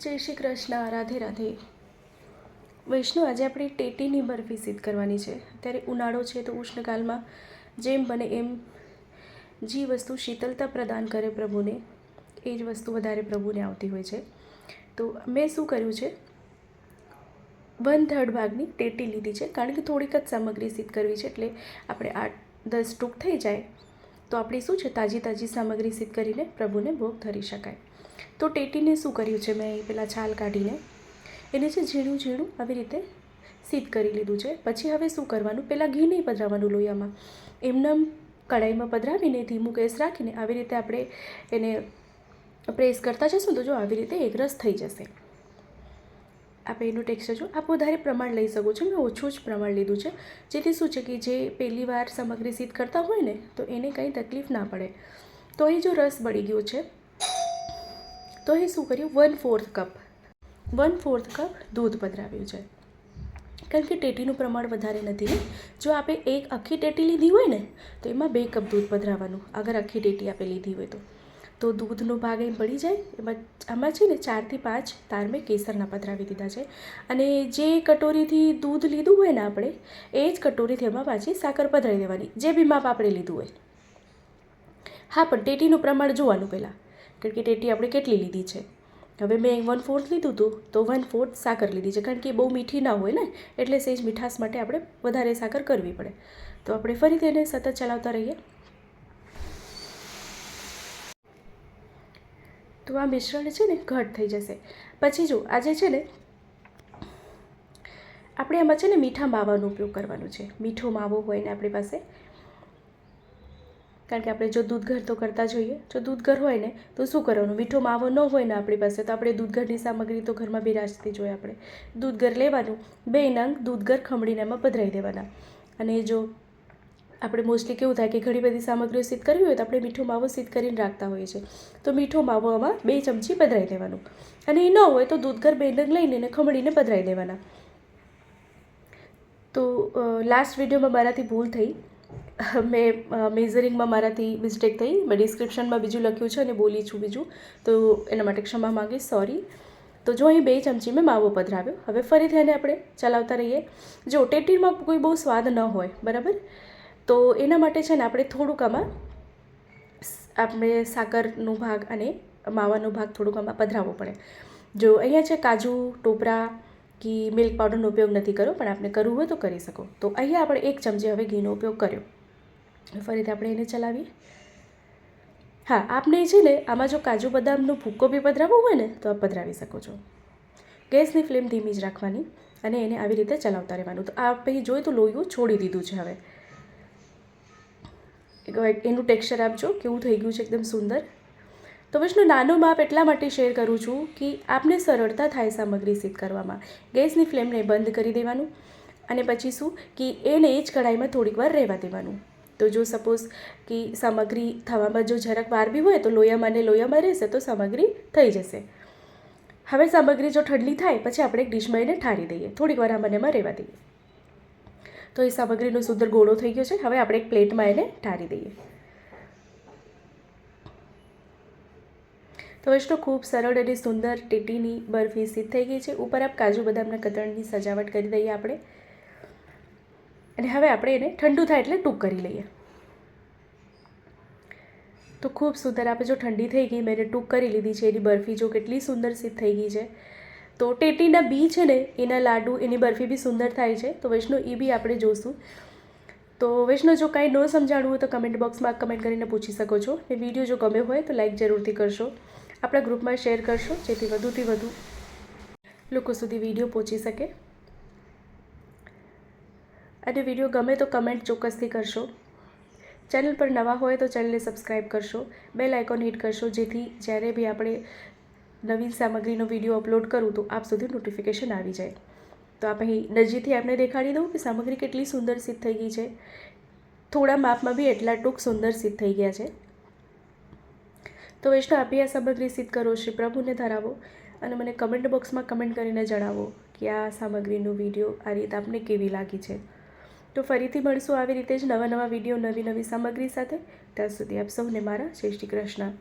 જય શ્રી કૃષ્ણ, રાધે રાધે. વૈષ્ણુ આજે આપણે ટેટીની બરફી સિદ્ધ કરવાની છે. અત્યારે ઉનાળો છે તો ઉષ્ણકાલમાં જેમ બને એમ જે વસ્તુ શીતલતા પ્રદાન કરે પ્રભુને, એ જ વસ્તુ વધારે પ્રભુને આવતી હોય છે. તો મેં શું કર્યું છે? વન થર્ડ ભાગની ટેટી લીધી છે. કારણ કે થોડીક જ સામગ્રી સિદ્ધ કરવી છે એટલે આપણે આઠ દસ ટૂંક થઈ જાય. તો આપણી શું છે? તાજી તાજી સામગ્રી સિદ્ધ કરીને પ્રભુને ભોગ ધરી શકાય. તો ટેટીને શું કર્યું છે મેં પેલા છાલ કાઢીને? એને છે ઝીણું ઝીણું આવી રીતે સીધ કરી લીધું છે. પછી હવે શું કરવાનું? પહેલાં ઘી નહીં પધરાવવાનું લોહીયામાં એમનેમ કઢાઈમાં પધરાવીને ધીમું ગેસ રાખીને આવી રીતે આપણે એને પ્રેસ કરતા જશું તો જો આવી રીતે એકરસ થઈ જશે. આપણે એનું ટેક્સચર જો આપ વધારે પ્રમાણ લઈ શકો છો. મેં ઓછું જ પ્રમાણ લીધું છે. જેથી શું છે કે જે પહેલી વાર સામગ્રી સિદ્ધ કરતા હોય ને, તો એને કંઈ તકલીફ ના પડે. તો અહીં જો રસ બળી ગયો છે તો અહીં શું કર્યું? One fourth cup one fourth cup દૂધ પધરાવ્યું છે. કારણ કે ટેટીનું પ્રમાણ વધારે નથી. ને જો આપણે એક આખી ટેટી લીધી હોય ને, તો એમાં બે કપ દૂધ પધરાવાનું અગર આખી ટેટી આપણે લીધી હોય તો. તો દૂધનો ભાગ એમ પડી જાય. એમાં આમાં છે ને ચારથી પાંચ તાર મેં કેસરના પધરાવી દીધા છે. અને જે કટોરીથી દૂધ લીધું હોય ને આપણે, એ જ કટોરીથી એમાં પાછી સાકર પધરાવી દેવાની. જે બી માપ આપણે લીધું હોય. હા, પણ ટેટીનું પ્રમાણ જોવાનું પહેલાં. કારણ કે ટેટી આપણે કેટલી લીધી છે? હવે મેં વન ફોર્થ લીધું હતું તો વન ફોર્થ સાકર લીધી છે. કારણ કે એ બહુ મીઠી ના હોય ને, એટલે સહેજ મીઠાશ માટે આપણે વધારે સાકર કરવી પડે. તો આપણે ફરીથી એને સતત ચલાવતા રહીએ. તો આ મિશ્રણ છે ને, ઘટ થઈ જશે. પછી જો, આજે છે ને, આપણે એમાં છે ને મીઠા માવાનો ઉપયોગ કરવાનો છે. મીઠો માવો હોય ને આપણી પાસે કારણ કે આપણે જો દૂધઘર તો કરતા જોઈએ. જો દૂધઘર હોય ને, તો શું કરવાનું? મીઠો માવો ન હોય ને આપણી પાસે, તો આપણે દૂધઘરની સામગ્રી તો ઘરમાં બિરાજતી જોઈએ આપણે. દૂધઘર લેવાનું, બે નંગ દૂધઘર ખમણીને એમાં પધરાવી દેવાના. અને જો આપણે મોસ્ટલી કેવું થાય કે ઘણી બધી સામગ્રીઓ સિદ્ધ કરવી હોય તો આપણે મીઠો માવો સિદ્ધ કરીને રાખતા હોઈએ છીએ. તો મીઠો માવો આમાં બે ચમચી પધરાવી દેવાનું. અને એ ન હોય તો દૂધઘર બે નંગ લઈને એને ખમણીને પધરાવી દેવાના. તો લાસ્ટ વિડીયોમાં મારાથી ભૂલ થઈ. મેં મેઝરિંગમાં મારાથી મિસ્ટેક થઈ. મેં ડિસ્ક્રિપ્શનમાં બીજું લખ્યું છે અને બોલી છું બીજું. તો એના માટે ક્ષમા માગીશ. સોરી તો જો અહીં બે ચમચી મેં માવો પધરાવ્યો. હવે ફરીથી એને આપણે ચલાવતા રહીએ. જો ટેટીમાં કોઈ બહુ સ્વાદ ન હોય, બરાબર? તો એના માટે છે ને આપણે થોડુંક આમાં આપણે સાકરનો ભાગ અને માવાનો ભાગ થોડુંક આમાં પધરાવવો પડે. જો અહીંયા છે કાજુ, ટોપરા કે મિલ્ક પાવડરનો ઉપયોગ નથી કર્યો, પણ આપણે કરવું હોય તો કરી શકો. તો અહીંયા આપણે એક ચમચી હવે ઘીનો ઉપયોગ કર્યો. ફરીથી આપણે એને ચલાવીએ. હા, આપને છે ને આમાં જો કાજુ બદામનો ભૂક્કો બી પધરાવવો હોય ને, તો આપ પધરાવી શકો છો. ગેસની ફ્લેમ ધીમી જ રાખવાની અને એને આવી રીતે ચલાવતા રહેવાનું. તો આ પછી જોઈ તો લોહીઓ છોડી દીધું છે હવે. એનું ટેક્સચર આપજો, કેવું થઈ ગયું છે એકદમ સુંદર. તો વૈષ્ણુ, નાનો માપ એટલા માટે શેર કરું છું કે આપને સરળતા થાય સામગ્રી સિદ્ધ કરવામાં. ગેસની ફ્લેમને બંધ કરી દેવાનું અને પછી શું? કે એને એ જ કઢાઈમાં થોડીક વાર રહેવા દેવાનું. તો જો સપોઝ કે સામગ્રી થવામાં જો જરાક વાર બી હોય તો લોયામાં ને લોયામાં રહેશે તો સામગ્રી થઈ જશે. હવે સામગ્રી જો ઠંડી થાય પછી આપણે એક ડીશમાં એને ઠારી દઈએ. થોડીક વાર આમાં એમાં રહેવા દઈએ. તો એ સામગ્રીનો સુંદર ગોળો થઈ ગયો છે. હવે આપણે એક પ્લેટમાં એને ઠારી દઈએ. તો વૈષ્ણવ, ખૂબ સરળ અને સુંદર ટેટીની બરફી સિદ્ધ થઈ ગઈ છે. ઉપર આપ કાજુ બદામના કતરણની સજાવટ કરી દઈએ આપણે. અને હવે આપણે એને ઠંડુ થાય એટલે ટૂંક કરી લઈએ. તો ખૂબ સુંદર, આપણે જો ઠંડી થઈ ગઈ, મેં એને ટૂંક કરી લીધી છે, એની બરફી જો કેટલી સુંદર સીધ થઈ ગઈ છે. તો ટેટીના બી છે ને, એના લાડુ, એની બરફી બી સુંદર થાય છે. તો વૈષ્ણવ, એ બી આપણે જોશું. તો વૈષ્ણવ, જો કાંઈ ન સમજાણવું હોય તો કમેન્ટ બોક્સમાં કમેન્ટ કરીને પૂછી શકો છો. એ વીડિયો જો ગમે હોય તો લાઈક જરૂરથી કરશો. આપણા ગ્રુપમાં શેર કરશો, જેથી વધુથી વધુ લોકો સુધી વીડિયો પહોંચી શકે. અને વીડિયો ગમે તો કમેન્ટ ચોક્કસથી કરશો. ચેનલ પર નવા હોય તો ચેનલને સબસ્ક્રાઈબ કરશો. બેલ આઇકોન હિટ કરશો, જેથી જ્યારે બી આપણે નવીન સામગ્રીનો વીડિયો અપલોડ કરું તો આપ સુધી નોટિફિકેશન આવી જાય. તો આપ અહીં નજીકથી આપને દેખાડી દઉં કે સામગ્રી કેટલી સુંદર સિદ્ધ થઈ ગઈ છે. થોડા માપમાં બી એટલા ટૂંક સુંદર સિદ્ધ થઈ ગયા છે. તો વૈષ્ણવ, આપી આ સામગ્રી સિદ્ધ કરો, શ્રી પ્રભુને ધરાવો અને મને કમેન્ટ બોક્સમાં કમેન્ટ કરીને જણાવો કે આ સામગ્રીનો વીડિયો આ રીત આપને કેવી લાગી છે. તો ફરીથી મળશું આવી રીતે જ નવા નવા વીડિયો, નવી નવી સામગ્રી સાથે. ત્યાં સુધી આપ સૌને મારા જય શ્રી કૃષ્ણ.